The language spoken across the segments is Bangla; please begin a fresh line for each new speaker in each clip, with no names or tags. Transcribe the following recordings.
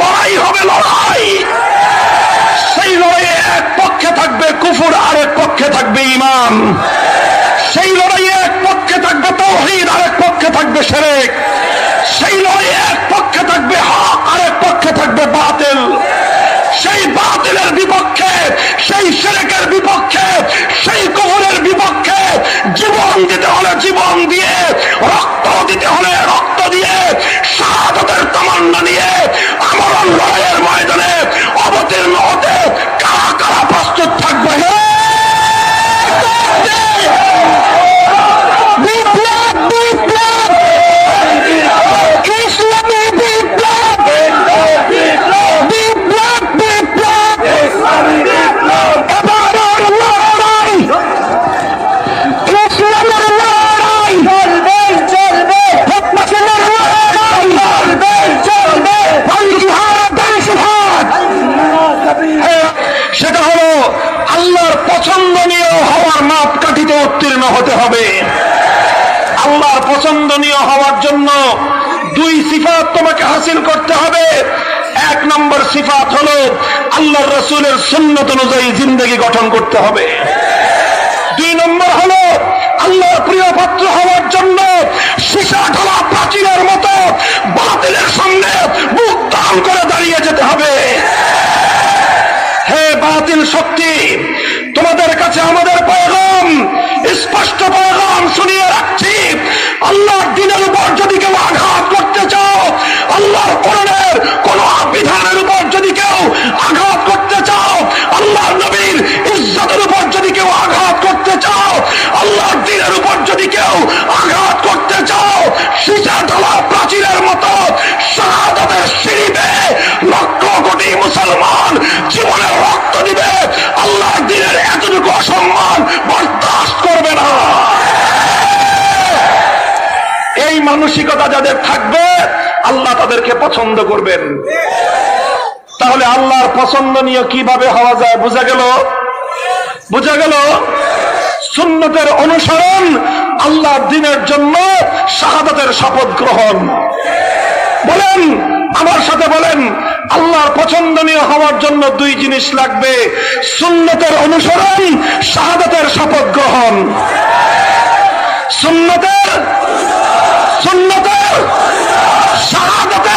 লড়াই হবে লড়াই। সেই লড়াইয়ে এক পক্ষে থাকবে কুফুর, আর এক পক্ষে থাকবে ইমান সেই লড়াইয়ে এক পক্ষে থাকবে তৌহিদ, আর এক পক্ষে থাকবে সেরেক সেই লড়াইয়ে এক পক্ষে থাকবে হক, আর এক পক্ষে থাকবে বাতিল। সেই বাতিলের বিপক্ষে, সেই সেরেকের বিপক্ষে, সেই কুফুরের বিপক্ষে জীবন দিতে হলে জীবন দিয়ে, রক্ত দিতে হলে রক্ত শাহাদতের তামান্না নিয়ে আমার লড়াইয়ের ময়দানে অবতীর্ণ হতে কারা কারা প্রস্তুত থাকবে বিপ্লব বিপ্লব ইসলামী বিপ্লব বিপ্লব বিপ্লব এবারের লড়াই ইসলামের লড়াই চলবে চলবে হকমাসের লড়াই চলবে চলবে জিহাদ জিহাদ সেটা হলো আল্লাহর পছন্দনীয় হওয়ার মাপকাঠিতে উত্তীর্ণ হতে হবে আল্লাহর পছন্দনীয় হওয়ার জন্য দুই সিফাত তোমাকে হাসিল করতে হবে এক নম্বর সিফাত হলো আল্লাহর রসুলের সুন্নত অনুযায়ী জিন্দগি গঠন করতে হবে। দুই নম্বর হলো, আল্লাহর প্রিয় পাত্র হওয়ার জন্য সীসা ঢালা প্রাচীরের মতো বাতিলের সামনে মুখ দান করে দাঁড়িয়ে যেতে হবে। হে বাতিল শক্তি, তোমাদের কাছে আমাদের পয়গাম, স্পষ্ট পয়গাম শুনিয়ে রাখছি। আল্লাহর দিনের উপর যদি কেউ আঘাত করতে চাও, আল্লাহর কোরআনের কোন বিধানের উপর যদি কেউ আঘাত করতে চাও আল্লাহর নবীর ইজ্জতের উপর যদি কেউ আঘাত করতে আল্লাহর দিনের উপর যদি কেউ আঘাত করতে চাও সীসা প্রাচীরের মতো শাহাদাতের সিঁড়িবে লক্ষ কোটি মুসলমান জীবনের রক্ত দিবে। আল্লাহর দিনের এতটুকু অসম্মান বরদাস্ত করবে না। এই মানসিকতা যাদের থাকবে, আল্লাহ তাদেরকে পছন্দ করবেন। তাহলে আল্লাহর পছন্দনীয় কীভাবে হওয়া যায়, বোঝা গেল? বোঝা গেল? সুন্নতের অনুসরণ, আল্লাহর দিনের জন্য শাহাদাতের শপথ গ্রহণ। বলেন, আমার সাথে বলেন, আল্লাহর পছন্দনীয় হওয়ার জন্য দুই জিনিস লাগবে। সুন্নতের অনুসরণ, শাহাদাতের শপথ গ্রহণ। সুন্নতের সুন্নতের, শাহাদাতের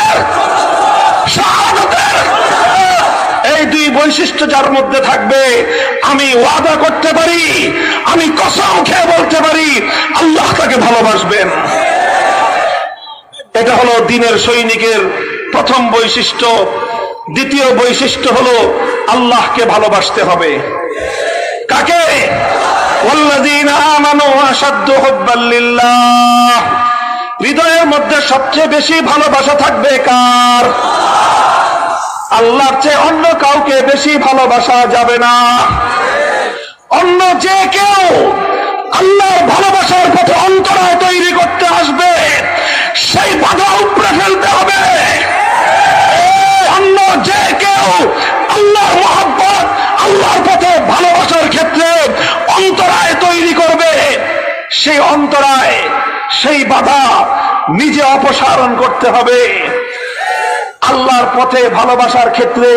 বৈশিষ্ট্য যার মধ্যে থাকবে, আমি ওয়াদা করতে পারি, আমি কসম খেয়ে বলতে পারি, আল্লাহ তাকে ভালোবাসবেন। এটা হলো দিনের সৈনিকের প্রথম বৈশিষ্ট্য। দ্বিতীয় বৈশিষ্ট্য হলো আল্লাহকে ভালোবাসতে হবে। কাকে? হৃদয়ের মধ্যে সবচেয়ে বেশি ভালোবাসা থাকবে কার? আল্লাহর চেয়ে অন্য কাউকে বেশি ভালোবাসা যাবে না। অন্য যে কেউ আল্লাহর ভালোবাসার পথে অন্তরায় তৈরি করতে আসবে, সেই বাধা উপড়ে ফেলতে হবে। অন্য যে কেউ আল্লাহর মহাব্বত, আল্লাহর পথে ভালোবাসার ক্ষেত্রে অন্তরায় তৈরি করবে, সেই অন্তরায় সেই বাধা নিজে অপসারণ করতে হবে। পথে ভালোবাসার ক্ষেত্রে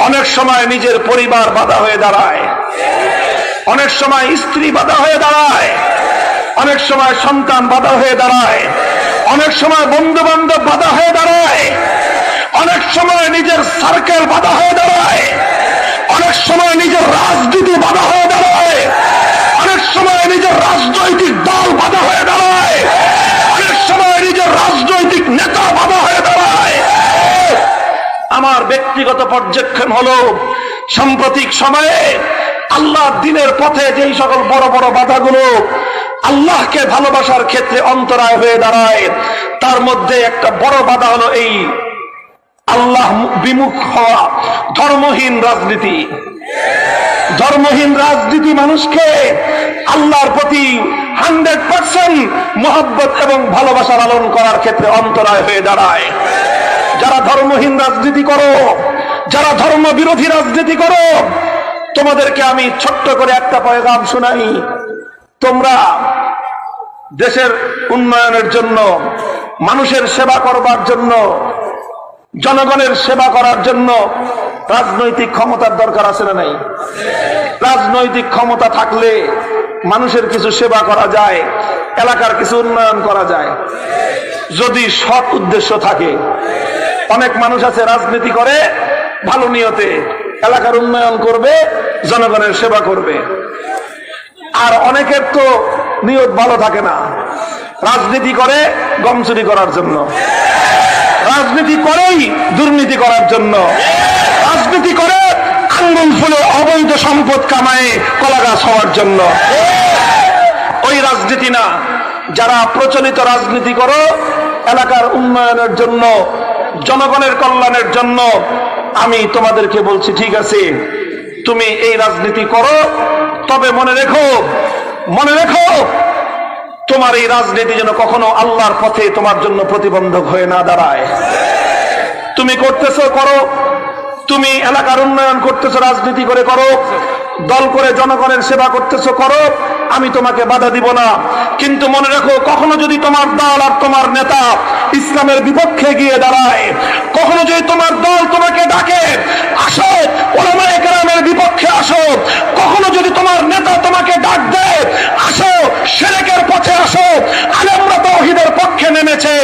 অনেক সময় নিজের পরিবার বাধা হয়ে দাঁড়ায়। অনেক সময় স্ত্রী বাধা হয়ে দাঁড়ায়। অনেক সময় সন্তান বাধা হয়ে দাঁড়ায়। অনেক সময় বন্ধু বান্ধব বাধা হয়ে দাঁড়ায়। অনেক সময় নিজের সার্কেল বাধা হয়ে দাঁড়ায়। অনেক সময় নিজের রাজনীতি বাধা হয়ে দাঁড়ায়। অনেক সময় নিজের রাজনৈতিক দল বাধা হয়ে দাঁড়ায় অনেক সময় নিজের রাজনৈতিক নেতা বাধা হয়ে দাঁড়ায় আমার ব্যক্তিগত পর্যবেক্ষণ হলো, সাম্প্রতিক সময়ে আল্লাহ দিনের পথে যেই সকল বড় বড় বাধাগুলো আল্লাহকে ভালোবাসার ক্ষেত্রে অন্তরায় হয়ে দাঁড়ায়, তার মধ্যে একটা বড় বাধা হলো এই আল্লাহ বিমুখ হওয়া ধর্মহীন রাজনীতি। ধর্মহীন রাজনীতি মানুষকে আল্লাহর প্রতি হান্ড্রেড পার্সেন্ট মোহাব্বত এবং ভালোবাসা লালন করার ক্ষেত্রে অন্তরায় হয়ে দাঁড়ায়। যারা ধর্মহীন রাজনীতি করো, যারা ধর্ম বিরোধী রাজনীতি করো, তোমাদেরকে আমি ছোট্ট করে একটা পয়গাম শোনাই। তোমরা দেশের উন্নয়নের জন্য, মানুষের সেবা করবার জন্য, জনগণের সেবা করার জন্য রাজনৈতিক ক্ষমতার দরকার আছে না নাই? রাজনৈতিক ক্ষমতা থাকলে মানুষের কিছু সেবা করা যায়, এলাকার কিছু উন্নয়ন করা যায়। যদি সৎ উদ্দেশ্য থাকে অনেক মানুষ আছে রাজনীতি করে ভালো নিয়তে, এলাকার উন্নয়ন করবে, জনগণের সেবা করবে। আর অনেকের তো নিয়ত ভালো থাকে না, রাজনীতি করে গম চুরি করার জন্য। রাজনীতি করেই দুর্নীতি করার জন্য। রাজনীতি করে আঙ্গুল ফুলে অবৈধ সম্পদ কামায় কলা গাছ হওয়ার জন্য। ওই রাজনীতি না, যারা প্রচলিত রাজনীতি করো, এলাকার উন্নয়নের জন্য জনগণের কল্যাণের জন্য আমি তোমাদেরকে বলছি, ঠিক আছে, তুমি এই রাজনীতি করো, তবে মনে রেখো মনে রেখো, তোমার এই রাজনীতি যেন কখনো আল্লাহর পথে তোমার জন্য প্রতিবন্ধক হয়ে না দাঁড়ায়। তুমি করতেছো, করো। তুমি এলাকার উন্নয়ন করতেছো, রাজনীতি করে করো। দল করে জনগণের সেবা করতেছো, করো। আমি তোমাকে বাধা দিব না। কিন্তু মনে রাখো, কখনো যদি তোমার দল আর তোমার নেতা ইসলামের বিপক্ষে গিয়ে দাঁড়ায়, কখনো যদি তোমার দল তোমাকে ডাকে, আসো ওলামা একরামের বিপক্ষে আসো, কখনো যদি তোমার নেতা তোমাকে ডাক দেয়, আসো, সেরেকের পথে আসো, আলেমরা তৌহিদের পক্ষে নেমেছে,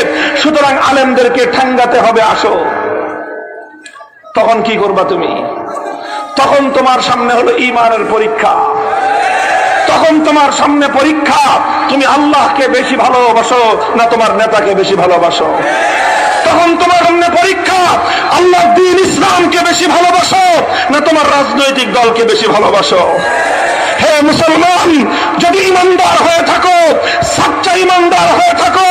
সুতরাং আলেমদেরকে ঠাঙ্গাতে হবে, আসো। তখন কি করবা তুমি? তখন তোমার সামনে হলো ইমানের পরীক্ষা। তখন তোমার সামনে পরীক্ষা, তুমি আল্লাহকে বেশি ভালোবাসো না তোমার নেতাকে বেশি ভালোবাসো? তখন তোমার সামনে পরীক্ষা আল্লাহ দিন ইসলামকে বেশি ভালোবাসো না তোমার রাজনৈতিক দলকে বেশি ভালোবাসো? হে মুসলমান, যদি ইমানদার হয়ে থাকো, সাচ্চা ইমানদার হয়ে থাকো,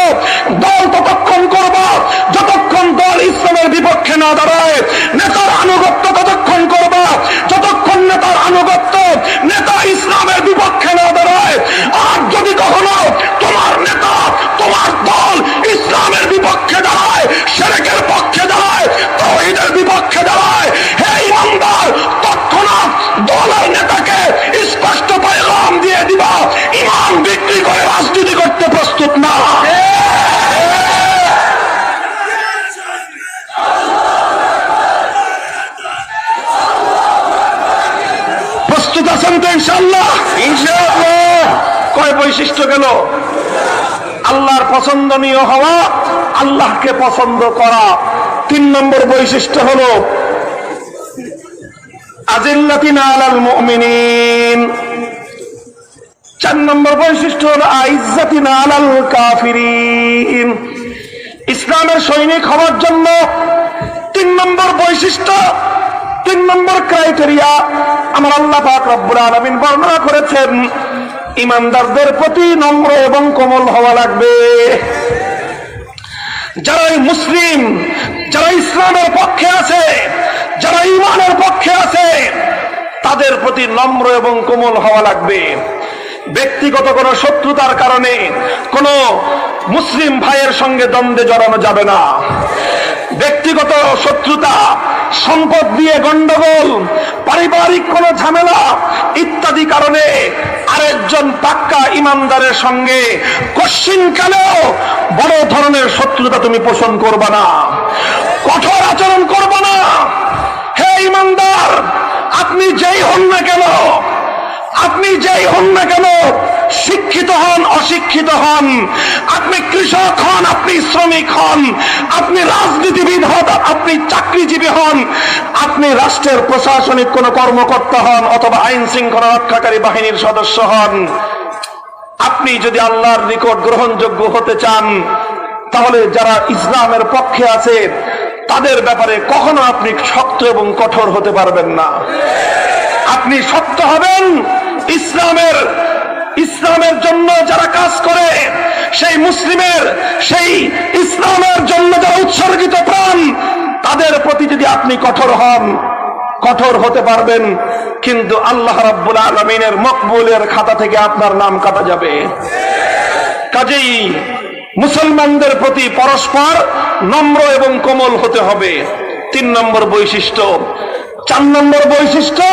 দল ততক্ষণ করবা, যতক্ষণ দল ইসলামের বিপক্ষে না দাঁড়ায়, নেতার আনুগত্য ততক্ষণ করবা, যতক্ষণ নেতার আনুগত্য নেতা ইসলামের বিপক্ষে না দাঁড়ায়, আর যদি কখনো তোমার নেতা, তোমার দল ইসলামের বিপক্ষে দাঁড়ায়, সেরেকের পক্ষে দাঁড়ায়, তহিদের বিপক্ষে দাঁড়ায়, হে ইমানদার, তৎক্ষণাৎ দলের আর দিবা। ইমান বিক্রি করে রাজনীতি করতে প্রস্তুত না। প্রস্তুত আছেন তো ইনশাল্লাহ ইনশাআল্লাহ। কয় বৈশিষ্ট্য গেল? আল্লাহর পছন্দনীয় হওয়া, আল্লাহকে পছন্দ করা। তিন নম্বর বৈশিষ্ট্য হলো আজিল্লাতিন আলাল মুমিনিন। চার নম্বর বৈশিষ্ট্য হলো আইজ্জাতিন আলাল কাফিরিন। ইসলামের সৈনিক হওয়ার জন্য তিন নম্বর বৈশিষ্ট্য, তিন নম্বর ক্রাইটেরিয়া আমার আল্লাহ পাক রব্বুল আলামিন বর্ণনা করেছেন, ইমানদারদের প্রতি নম্র এবং কোমল হওয়া লাগবে। যারাই মুসলিম, যারা ইসলামের পক্ষে আছে, যারা ইমানের পক্ষে আছে, তাদের প্রতি নম্র এবং কোমল হওয়া লাগবে। ব্যক্তিগত কোনো শত্রুতার কারণে কোনো মুসলিম ভাইয়ের সঙ্গে দ্বন্দ্বে জড়ানো যাবে না। ব্যক্তিগত শত্রুতা, সম্পদ দিয়ে গন্ডগোল, পারিবারিক কোনো ঝামেলা ইত্যাদি কারণে আরেকজন পাক্কা ইমানদারের সঙ্গে কশ্চিনকালেও বড় ধরনের শত্রুতা তুমি পোষণ করবা না। কঠোর আচরণ করবা না। হে ইমানদার, আপনি যেই হন না কেন আপনি যেই হন না কেন, শিক্ষিত হন, অশিক্ষিত হন। আপনি কৃষক হন, আপনি শ্রমিক হন। আপনি রাজনীতিবিদ হন, আপনি চাকরিজীবী হন। আপনি রাষ্ট্রের প্রশাসনিক কোন কর্মকর্তা হন অথবা আইন শৃঙ্খলা রক্ষাকারী বাহিনীর সদস্য হন। আপনি যদি আল্লাহর নিকট গ্রহণযোগ্য হতে চান, তাহলে যারা ইসলামের পক্ষে আছে, তাদের ব্যাপারে কখনো আপনি শক্ত এবং কঠোর হতে পারবেন না। আপনি শক্ত হবেন ইসলামের ইসলামের জন্য যারা কাজ করে, সেই মুসলিমের, সেই ইসলামের জন্য যারা উৎসর্গিত প্রাণ, তাদের প্রতি যদি আপনি কঠোর হন, কঠোর হতে পারবেন, কিন্তু আল্লাহ রাব্বুল আলমিনের মকবুলের খাতা থেকে আপনার নাম কাটা যাবে। কাজেই মুসলমানদের প্রতি পরস্পর নম্র এবং কোমল হতে হবে। তিন নম্বর বৈশিষ্ট্য চার নম্বর বৈশিষ্ট্য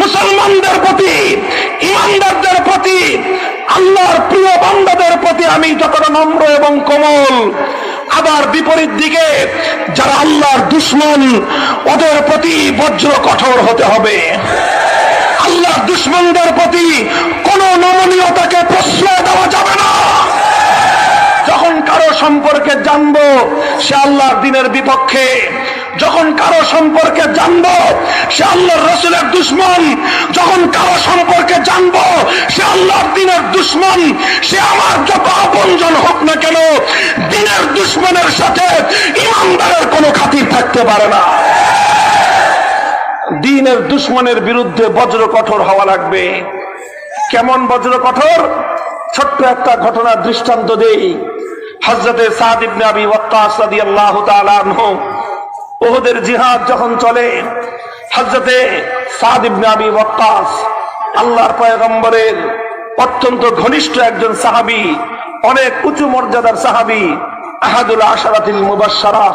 মুসলমানদের প্রতি, ইমানদারদের প্রতি, আল্লাহর প্রিয় বান্দাদের প্রতি আমি যতটা নম্র এবং কোমল, আবার বিপরীত দিকে যারা আল্লাহর দুশ্মন, ওদের প্রতি বজ্র কঠোর হতে হবে। আল্লাহর দুশ্মনদের প্রতি কোন নমনীয়তাকে প্রশ্রয় দেওয়া যাবে না। কারও সম্পর্কে জানব, সে আল্লাহর দিনের বিপক্ষে। যখন কারও সম্পর্কে জানব, সে আল্লাহর রসুলের দুশ্মন। যখন কারও সম্পর্কে জানব, সে আল্লাহর দিনের দুশ্মন। সে আমার যত আপনজন হোক না কেন, দিনের দুশ্মনের সাথে ইমানদারের কোনো খাতির থাকতে পারে না। দিনের দুশ্মনের বিরুদ্ধে বজ্র কঠোর হওয়া লাগবে। কেমন বজ্র কঠোর? ছোট্ট একটা ঘটনার দৃষ্টান্ত দেই। হজরতে ওহদের জিহাদ যখন চলে হজরতে সাদ আল্লাহর পয়গম্বরের অত্যন্ত ঘনিষ্ঠ একজন সাহাবী, অনেক উঁচু মর্যাদার সাহাবী, আহাদুল আশারাতিল মুবাশশারা,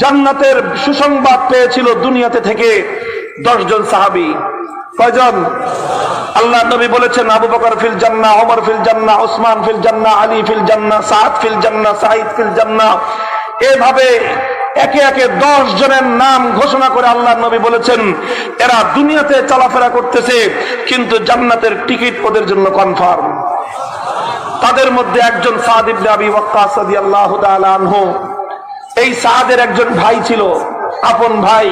জান্নাতের সুসংবাদ পেয়েছিল দুনিয়াতে থেকে দশজন সাহাবী। কয়জন? আল্লাহ নবী বলেছেন, আবু বকর ফিল জান্নাহ ওমর ফিল জান্নাহ ওসমান ফিল জান্নাহ, আলী ফিল জান্নাহ, সাদ ফিল জান্নাহ, সাঈদ ফিল জান্নাহ। এভাবে একে একে দশ জনের নাম ঘোষণা করে আল্লাহ নবী বলেছেন, এরা দুনিয়াতে চলাফেরা করতেছে, কিন্তু জান্নাতের টিকিট ওদের জন্য কনফার্ম। তাদের মধ্যে একজন সাদ ইবনে আবি রাদিয়াল্লাহু তাআলা আনহু। এই সাদের একজন ভাই ছিল, আপন ভাই,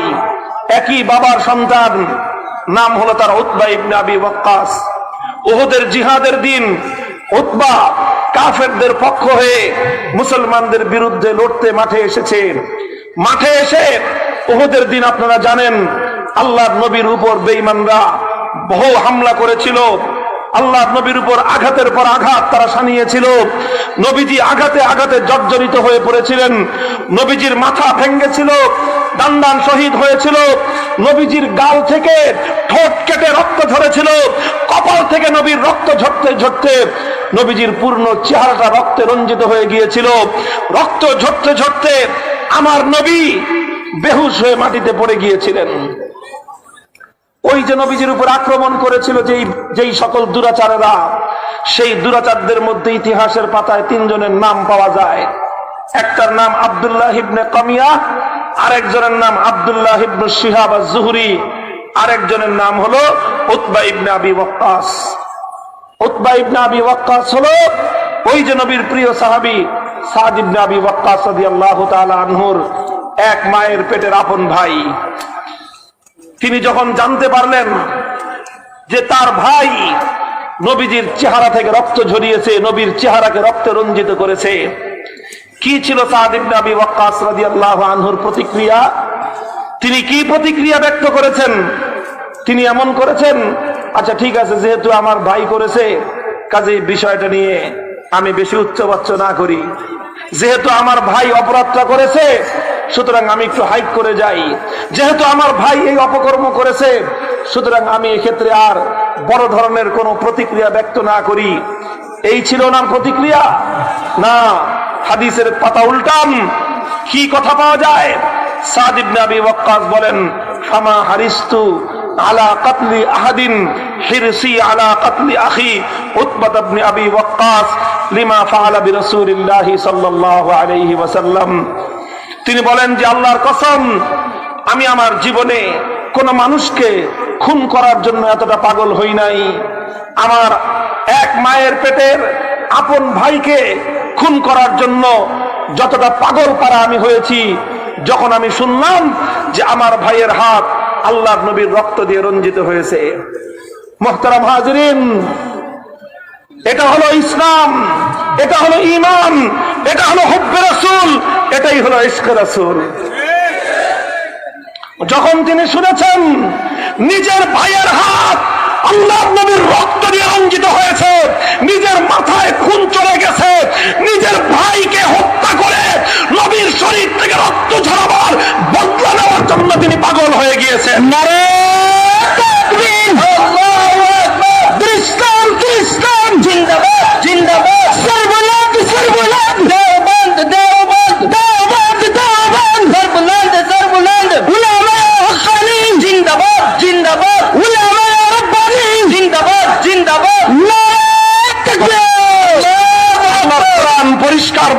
একই বাবার সন্তান। নাম হলো তার উতবা ইবনে আবি ওয়াক্কাস। ওহদের জিহাদের দিন উতবা কাফেরদের পক্ষ হয়ে মুসলমানদের বিরুদ্ধে লড়তে মাঠে এসেছে। মাঠে এসে ওহদের দিন আপনারা জানেন, আল্লাহর নবীর উপর বেঈমানরা বহু হামলা করেছিল। আল্লাহ নবীর উপর আঘাতের পর আঘাত তারা সানিয়েছিল নবীজি আঘাতে আঘাতে জর্জরিত হয়ে পড়েছিলেন। নবীজির মাথা ভেঙ্গেছিল দান্দান শহীদ হয়েছিল। নবীজির গাল থেকে ঠোঁট কেটে রক্ত ঝরেছিল। কপাল থেকে নবীর রক্ত ঝরতে ঝরতে নবীজির পূর্ণ চেহারাটা রক্তে রঞ্জিত হয়ে গিয়েছিল। রক্ত ঝরতে ঝরতে আমার নবী বেহুশ হয়ে মাটিতে পড়ে গিয়েছিলেন। ওই যে নবীজির উপর আক্রমণ করেছিল যেই যেই সকল দুরাচারেরা, সেই দুরাচারদের মধ্যে ইতিহাসের পাতায় তিনজনের নাম পাওয়া যায়। একটার নাম আব্দুল্লাহ ইবনে কামিয়া আরেকজনের নাম আব্দুল্লাহ ইবনু শিহাব জুহরি আরেকজনের নাম হলো উতবা ইবনে আবি ওয়াক্কাস। উতবা ইবনে আবি ওয়াক্কাস হলো ওই যে নবীর প্রিয় সাহাবী সাদ ইবনে আবি ওয়াক্কাস রাদিয়াল্লাহু তাআলা আনহুর এক মায়ের পেটের আপন ভাই। তিনি যখন জানতে পারলেন যে তার ভাই নবীজির চেহারা থেকে রক্ত ঝরিয়েছে, নবীর চেহারাকে রক্তে রঞ্জিত করেছে কি ছিল আনহুর প্রতিক্রিয়া? তিনি কি প্রতিক্রিয়া ব্যক্ত করেছেন? তিনি এমন করেছেন? আচ্ছা ঠিক আছে, যেহেতু আমার ভাই করেছে, কাজে বিষয়টা নিয়ে আমি বেশি উচ্চবাচ্য না করি। যেহেতু আমার ভাই অপরাধটা করেছে, সুতরাং আমি একটু হাইক করে যাই। যেহেতু আমার ভাই এই অপকর্ম করেছে, সুতরাং আমি এক্ষেত্রে আর বড় ধরনের কোনো প্রতিক্রিয়া ব্যক্ত না করি। এই ছিল না প্রতিক্রিয়া? না। হাদিসের পাতা উল্টান। কি কথা পাওয়া যায়? সাদ ইবনে আবি ওয়াক্কাস বলেন, ফামা হারিস্তু আলা কাতলি আহাদিন, হিরসি আলা কাতলি আখি উতবাত ইবনে আবি ওয়াক্কাস লিমা ফাআলা বিরাসূলিল্লাহি সাল্লাল্লাহু আলাইহি ওয়াসাল্লাম। তিনি বলেন যে, আল্লাহর কসম, আমি আমার জীবনে কোন মানুষকে খুন করার জন্য এতটা পাগল হই নাই। আমার এক মায়ের পেটের আপন ভাইকে খুন করার জন্য যতটা পাগল পারা আমি হয়েছি, যখন আমি শুনলাম যে আমার ভাইয়ের হাত আল্লাহর নবীর রক্ত দিয়ে রঞ্জিত হয়েছে। মোহতারাম হাজরিন, এটা হলো ইসলাম, এটা হলো ইমান এটা হলো হব্বে রাসূল, এটাই হলো ইশকে রাসূল। যখন তিনি শুনেছেন, নিজের ভাইয়ের হাত আল্লাহ নবীর রক্ত দিয়ে রঞ্জিত হয়েছে। নিজের মাথায় খুন চলে গেছে। নিজের ভাইকে হত্যা করে নবীর শরীর থেকে রক্ত ঝরাবার বদলা নেওয়ার জন্য তিনি পাগল হয়ে গিয়েছেন। খ্রিস্টান দৃষ্টান জিন্দাবাদ জিন্দাবাদ।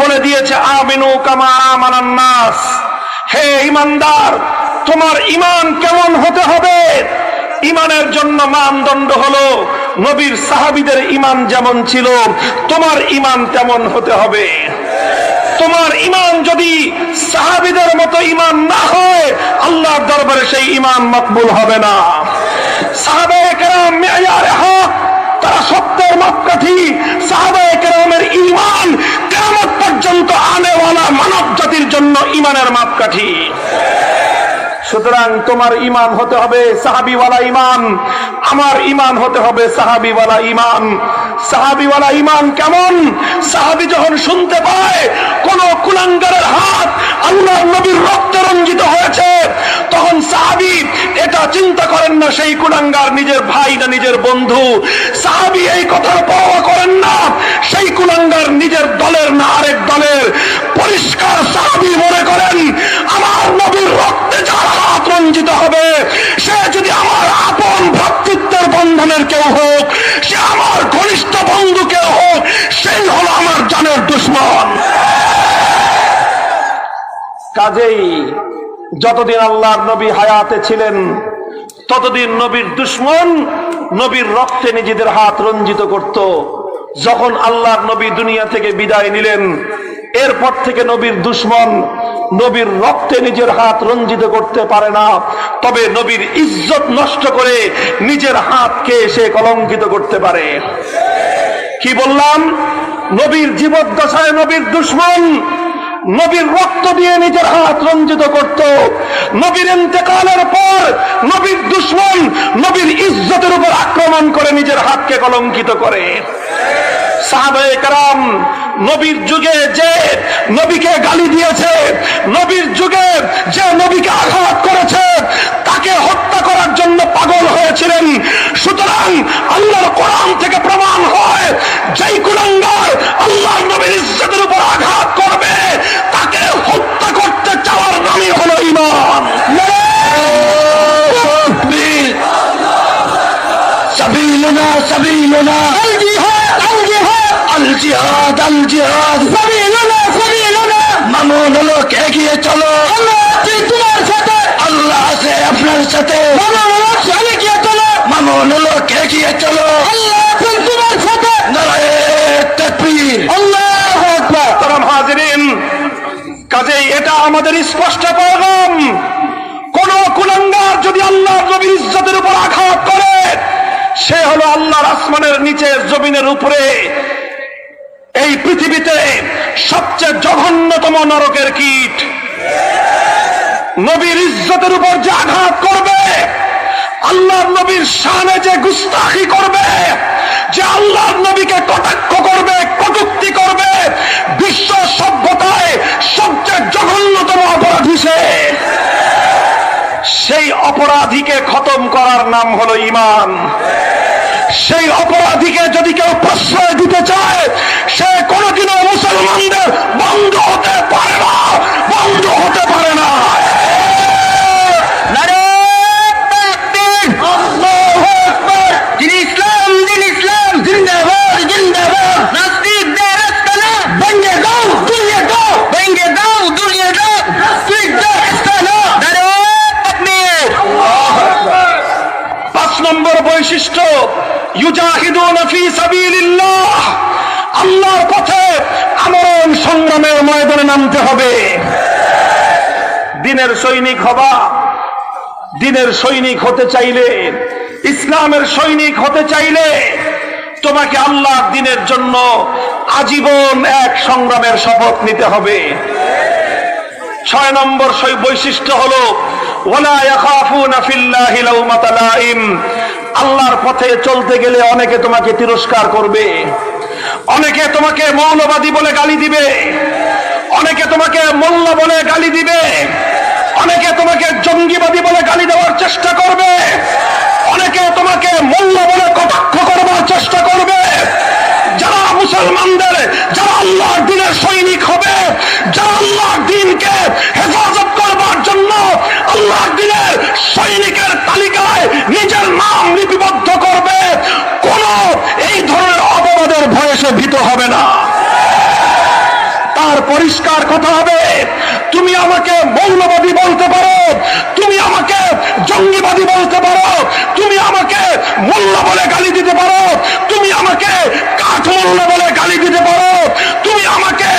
বলে দিয়েছে, আমিনু কামা নাস। হে ইমানদার, তোমার ইমান কেমন হতে হবে? ইমানের জন্য মানদণ্ড হলো, নবীর সাহাবিদের ইমান যেমন ছিল, তোমার ইমান তেমন হতে হবে। তোমার ইমান যদি সাহাবিদের মতো ইমান না হয়, আল্লাহর দরবারে সেই ইমান মকবুল হবে না। সাহাবায়ে কেরাম তারা সত্যের মাপকাঠি। সাহাবায়ে কেরামের ইমান আনেওয়ালা মানব জাতির জন্য ইমানের মাপকাঠি। সুতরাং তোমার ইমান হতে হবে সাহাবিওয়ালা ইমান আমার ইমান হতে হবে সাহাবিওয়ালা ইমান সাহাবিওয়ালা ইমান কেমন? সাহাবি যখন শুনতে পায়, কোন কুলাঙ্গারের হাত আল্লাহ নবীর রক্তে রঞ্জিত হয়েছে, তখন সাহাবি এটা চিন্তা করেন না, সেই কুলাঙ্গার নিজের ভাই না নিজের বন্ধু। সাহাবি এই কথার পরোয়া করেন না, সেই কুলাঙ্গার নিজের দলের না আরেক দলের। পরিষ্কার সাহাবি মনে করেন, আমার নবীর রক্তে যার রঞ্জিত হবে। সে যদি আমার আপন ভ্রাতৃত্বের বন্ধনের কেউ হোক, সে আমার ঘনিষ্ঠ বন্ধু কেউ হোক, সেই হলো আমার জানের দুশ্মন। কাজেই যতদিন আল্লাহর নবী হায়াতে ছিলেন, ততদিন নবীর দুশ্মন নবীর রক্তে নিজেদের হাত রঞ্জিত করত। যখন আল্লাহর নবী দুনিয়া থেকে বিদায় নিলেন, এরপর থেকে নবীর দুশ্মন নবীর রক্তে নিজের হাত রঞ্জিত করতে পারে না। তবে নবীর ইজ্জত নষ্ট করে নিজের হাতকে সে কলঙ্কিত করতে পারে। কি বললাম? নবীর জীবদ্দশায় নবীর দুশ্মন নবীর রক্ত দিয়ে নিজের হাত রঞ্জিত করত। নবীর ইন্তেকালের পর নবীর দুশ্মন নবীর ইজ্জতের উপর আক্রমণ করে নিজের হাতকে কলঙ্কিত করে। নবীর যুগে যে নবীকে গালি দিয়েছে, নবীর যুগে যে নবীকে আঘাত করেছে, তাকে হত্যা করার জন্য পাগল হয়েছিলেন। সুতরাং আল্লাহর কোরআন থেকে প্রমাণ হয় যেই سبيلنا الجهاد الجهاد الجهاد الجهاد سبيلنا سبيلنا মামুন হলো এগিয়ে চলো আল্লাহ তোমার সাথে আল্লাহ আছে আপনার সাথে মামুন হলো এগিয়ে চলো মামুন হলো এগিয়ে চলো আল্লাহ আছেন তোমার সাথে নারায়ে তাকবীর আল্লাহু আকবার তারা হাজিরিন কাজেই এটা আমাদের স্পষ্ট পয়গাম কোন কুলাঙ্গার যদি আল্লাহ নবীর ইজ্জতের উপর আঘাত করে সে হলো আল্লাহর আসমানের নিচে, জমিনের উপরে। এই পৃথিবীতে সবচেয়ে জঘন্যতম নরকের কীট। নবীর ইজ্জতের উপর যে আঘাত করবে, আল্লাহর নবীর শানে যে গুস্তাখি করবে, যে আল্লাহর নবীকে কটাক্ষ করবে, কটুক্তি করবে, বিশ্ব সভ্যতায় সবচেয়ে জঘন্যতম অপরাধী সে। সেই অপরাধীকে খতম করার নাম হলো ইমান সেই অপরাধীকে যদি কেউ প্রশ্রয় দিতে চায়, সে কোনোদিনও মুসলমানদের বন্ধ হতে পারে না, বন্ধ হতে পারে না আল্লাহু আকবার।
দিন ইসলাম দিন ইসলাম
জিন্দাবাদ জিন্দাবাদ
নাস্তিকদের আস্তানা
ভেঙে দাও তুলিয়ে দাও
ভেঙে দাও দুনিয়া দাও
নাস্তিকদের আস্তানা।
দাঁড়াও তাকবীর
পাঁচ নম্বর বৈশিষ্ট্য ইউজাহিদুন ফি সাবিলিল্লাহ আল্লাহর পথে আমরণ সংগ্রামের ময়দানে নামতে হবে দিনের সৈনিক হবা। দিনের সৈনিক হতে চাইলে, ইসলামের সৈনিক হতে চাইলে তোমাকে আল্লাহ দিনের জন্য আজীবন এক সংগ্রামের শপথ নিতে হবে। ছয় নম্বর বৈশিষ্ট্য হলো আল্লাহর পথে চলতে গেলে অনেকে তোমাকে তিরস্কার করবে। অনেকে তোমাকে মৌলবাদী বলে গালি দিবে। অনেকে তোমাকে মোল্লা বলে গালি দিবে। অনেকে তোমাকে জঙ্গিবাদী বলে গালি দেওয়ার চেষ্টা করবে। অনেকে তোমাকে মোল্লা বলে কটাক্ষ করবার চেষ্টা করবে। যারা মুসলমানদের, যারা আল্লাহর দিনের সৈনিক হবে, যারা আল্লাহর দিনকে হেফাজত করবার জন্য আল্লাহর দিনের সৈনিকের তালিকায় নিজের নাম লিপিবদ্ধ করবে, কোন এই ধরনের অপবাদের ভয়ে সে ভীত হবে না। আর পরিষ্কার কথা হবে। তুমি আমাকে মৌলবাদী বলতে পারো, তুমি আমাকে জঙ্গিবাদী বলতে পারো, তুমি আমাকে মোল্লা বলে গালি দিতে পারো, তুমি আমাকে কাঠ মোল্লা বলে গালি দিতে পারো, তুমি আমাকে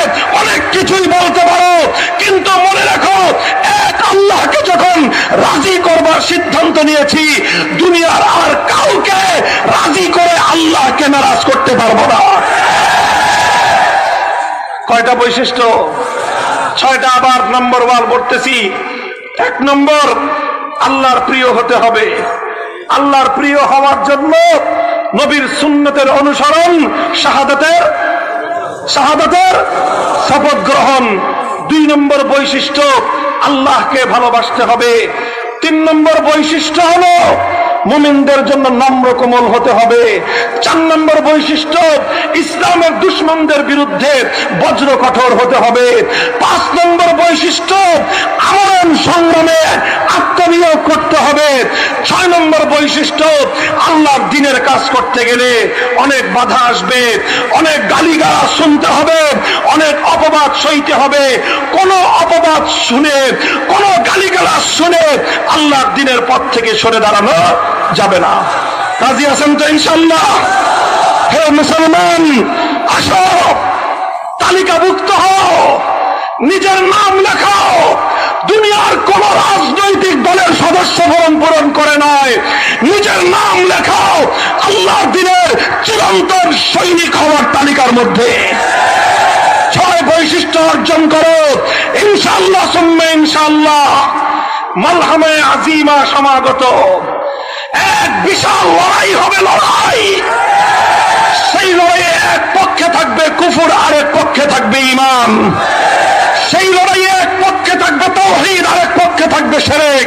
অনেক কিছুই বলতে পারো, কিন্তু মনে রাখো, এক আল্লাহকে যখন রাজি করবার সিদ্ধান্ত নিয়েছি, দুনিয়ার আর কাউকে রাজি করে আল্লাহকে নারাজ করতে পারব না। কয়টা বৈশিষ্ট্য? ছয়টা আবার নম্বর ওয়ান পড়তেছি এক নম্বর, আল্লাহর প্রিয় হতে হবে। আল্লাহর প্রিয় হওয়ার জন্য নবীর সুন্নতের অনুসরণ, শাহাদাতের শাহাদাতের শপথ গ্রহণ। দুই নম্বর বৈশিষ্ট্য, আল্লাহকে ভালোবাসতে হবে। তিন নম্বর বৈশিষ্ট্য হলো মুমিনদের জন্য নম্র কোমল হতে হবে। চার নম্বর বৈশিষ্ট্য ইসলামের দুশ্মনদের বিরুদ্ধে বজ্র কঠোর হতে হবে। পাঁচ নম্বর বৈশিষ্ট্য, আমরণ সংগ্রামে আত্মনিয়োগ করতে হবে। ছয় নম্বর বৈশিষ্ট্য, আল্লাহর দিনের কাজ করতে গেলে অনেক বাধা আসবে, অনেক গালিগালা শুনতে হবে, অনেক অপবাদ সইতে হবে। কোন অপবাদ শুনে, কোন গালিগালা শুনে আল্লাহর দিনের পথ থেকে সরে দাঁড়ানো যাবে না। রাজি আছেন তো ইনশাল্লাহ হে মুসলমান, আসো, তালিকাভুক্ত হও, নিজের নাম লেখাও। দুনিয়ার কোন রাজনৈতিক দলের সদস্য ফরম পূরণ করে নয়। নিজের নাম লেখাও আল্লাহ দিনের চিরন্তন সৈনিক হওয়ার তালিকার মধ্যে। ছয় বৈশিষ্ট্য অর্জন করো। ইনশাল্লাহ সুম্মে ইনশাল্লাহ মালহামে আজিমা সমাগত। এক বিশাল লড়াই হবে, লড়াই। সেই লড়াইয়ে এক পক্ষে থাকবে কুফুর, আরেক পক্ষে থাকবে ইমান সেই লড়াইয়ে এক পক্ষে থাকবে তৌহিদ, আরেক পক্ষে থাকবে সেরেক।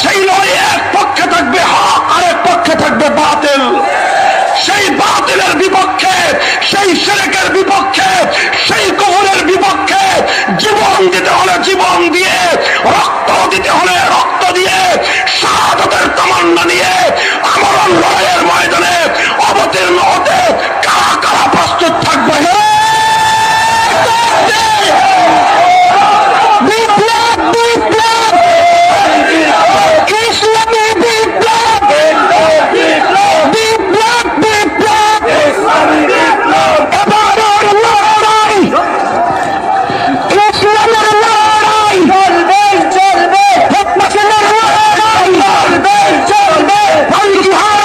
সেই লড়াইয়ে এক পক্ষে থাকবে হক, আরেক পক্ষে থাকবে বাতিল। সেই বাতিলের বিপক্ষে, সেই সেরেকের বিপক্ষে, সেই কুফুরের বিপক্ষে জীবন দিতে হলে জীবন দিয়ে, রক্ত দিতে হলে রক্ত দিয়ে, শাহাদতের তামান্না নিয়ে আমরণ লড়াইয়ের ময়দানে অবতীর্ণ হতে কারা কারা প্রস্তুত থাকবে হে বিপ্লব বিপ্লব ইসলামী বিপ্লব বিপ্লব বিপ্লব এবার আর লড়াই ইসলামের লড়াই চলবে চলবে মুসলিমের লড়াই চলবে চলবে জিহাদ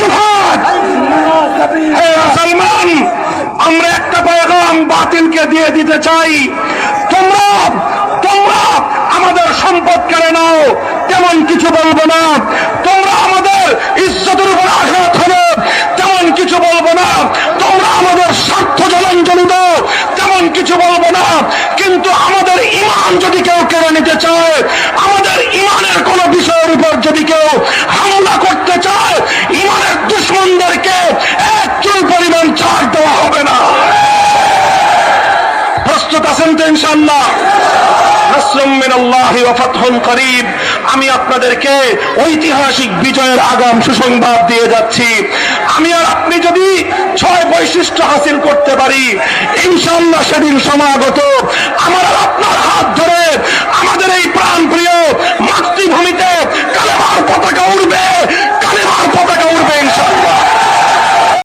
জিহাদ হে মুসলমান আমরা একটা পয়গাম বাতিলকে দিয়ে দিতে চাই তোমরা তোমরা আমাদের সম্পদ কেড়ে নাও তেমন কিছু বলব না তোমরা আমাদের ইজ্জতের উপর আঘাত হবে তেমন কিছু বলব না তোমরা আমাদের স্বার্থ জলাঞ্জলি দাও তেমন কিছু বলব না কিন্তু আমাদের ইমান যদি কেউ কেড়ে নিতে চায়, আমাদের ইমানের কোন বিষয়ের উপর যদি কেউ হামলা করতে চায়, ইমানের দুশ্মনদেরকে এক পরিমাণ ছাড় দেওয়া হবে না। আছেন তো ইনশাল্লাহ আমি আপনাদেরকে ঐতিহাসিক বিজয়ের আগাম সুসংবাদ দিয়ে যাচ্ছি। আমি আর আপনি যদি ছয় বৈশিষ্ট্য হাসিল করতে পারি ইনশাল্লাহ সেদিন সমাগত। আমার আপনার হাত ধরে আমাদের এই প্রাণ প্রিয় মাতৃভূমিতে কালেমার পতাকা উঠবে